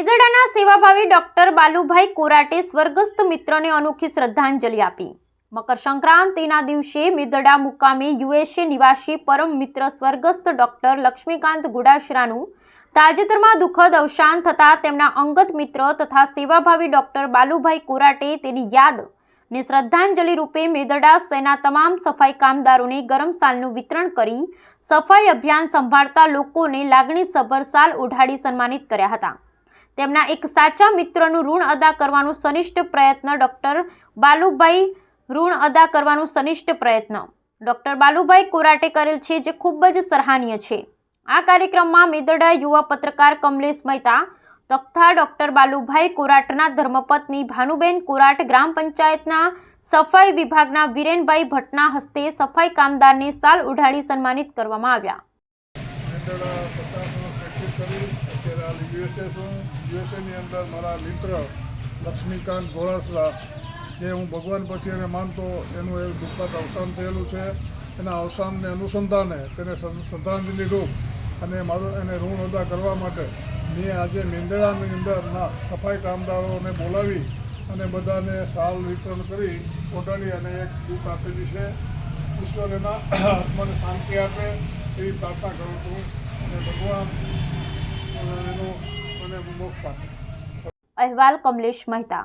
મેદડાના સેવાભાવી ડોક્ટર બાલુભાઈ કોરાટે સ્વર્ગસ્થ મિત્રને અનોખી શ્રદ્ધાંજલિ આપી. મકર સંક્રાંતિના દિવસે મેદડા મુકામે યુએસએ નિવાસી પરમ મિત્ર સ્વર્ગસ્થ ડોક્ટર લક્ષ્મીકાંત ગુડાશરાનું તાજેતરમાં દુઃખદ અવસાન થતાં તેમના અંગત મિત્ર તથા સેવાભાવી ડોક્ટર બાલુભાઈ કોરાટે તેની યાદ ને શ્રદ્ધાંજલિ રૂપે મેદડા સેના તમામ સફાઈ કામદારોને ગરમ સાલનું વિતરણ કરી સફાઈ અભિયાન સંભાળતા લોકોને લાગણીસભર સાલ ઓઢાડી સન્માનિત કર્યા હતા. તેમના એક સાચા મિત્રનું ઋણ અદા કરવાનું સનિષ્ઠ પ્રયત્ન ડૉક્ટર બાલુભાઈ ઋણ અદા કરવાનું સનિષ્ઠ પ્રયત્ન. ડૉક્ટર બાલુભાઈ કોરાટે કરેલ છે જે ખૂબ જ સરાહનીય છે. આ કાર્યક્રમમાં મેદડા યુવા પત્રકાર કમલેશ મહેતા, તથા ડૉક્ટર બાલુભાઈ કોરાટના ધર્મપત્ની ભાનુબેન કોરાટ ગ્રામ પંચાયતના સફાઈ વિભાગના વિરેનભાઈ ભટ્ટના હસ્તે સફાઈ કામદારને સાલ ઉઢાડી સન્માનિત કરવામાં આવ્યા. વર્ષ કરી અત્યારે હાલ યુએસએ છું યુએસએની અંદર મારા મિત્ર લક્ષ્મીકાંત ગોળાસરા જે હું ભગવાન પછી એને માનતો એનું એ દુઃખદ અવસાન થયેલું છે. એના અવસાનને અનુસંધાને તેને શ્રદ્ધ- શ્રદ્ધાંજલિ રૂપ અને મારું એને ઋણ અદા કરવા માટે મેં આજે મેંદડાની અંદરના સફાઈ કામદારોને બોલાવી અને બધાને સાલ વિતરણ કરી ઓઢાડી અને એક બુક આપેલી છે ઈશ્વર એના આત્માને શાંતિ આપે. એવી પ્રાર્થના કરું છું અને ભગવાન મોક્ષ આપે અહેવાલ કમલેશ મહેતા.